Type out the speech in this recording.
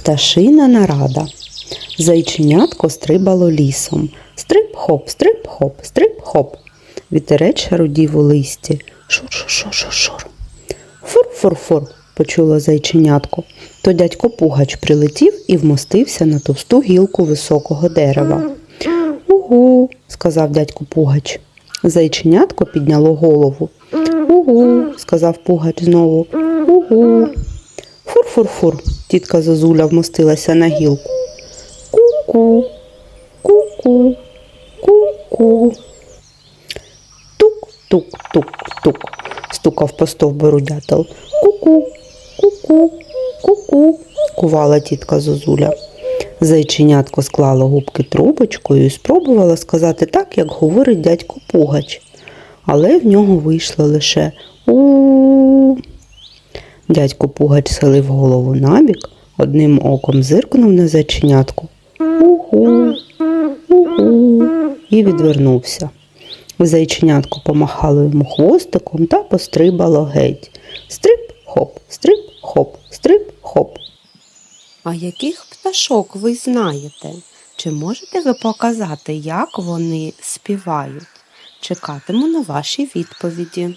Пташина нарада. Зайченятко стрибало лісом. Стрип-хоп, стрип-хоп, стрип-хоп. Вітерець шарудів у листі. Шур-шур-шур-шур-шур. Фур-фур-фур, почуло зайченятко. То дядько Пугач прилетів і вмостився на товсту гілку високого дерева. Угу, сказав дядько Пугач. Зайченятко підняло голову. Угу, сказав Пугач знову. Угу. Фур-фур-фур, тітка Зозуля вмостилася на гілку. Ку-ку, ку-ку, ку-ку. Тук-тук-тук-тук, стукав по стовбуру дятел. Ку-ку, ку-ку, ку-ку, кувала тітка Зозуля. Зайченятко склало губки трубочкою і спробувала сказати так, як говорить дядько Пугач. Але в нього вийшло лише. Дядько Пугач схилив голову набік, одним оком зиркнув на зайченятку. Угу, угу, і відвернувся. Зайченятко помахало йому хвостиком та пострибало геть. Стрип-хоп, стрип-хоп, стрип-хоп. А яких пташок ви знаєте? Чи можете ви показати, як вони співають? Чекатиму на ваші відповіді.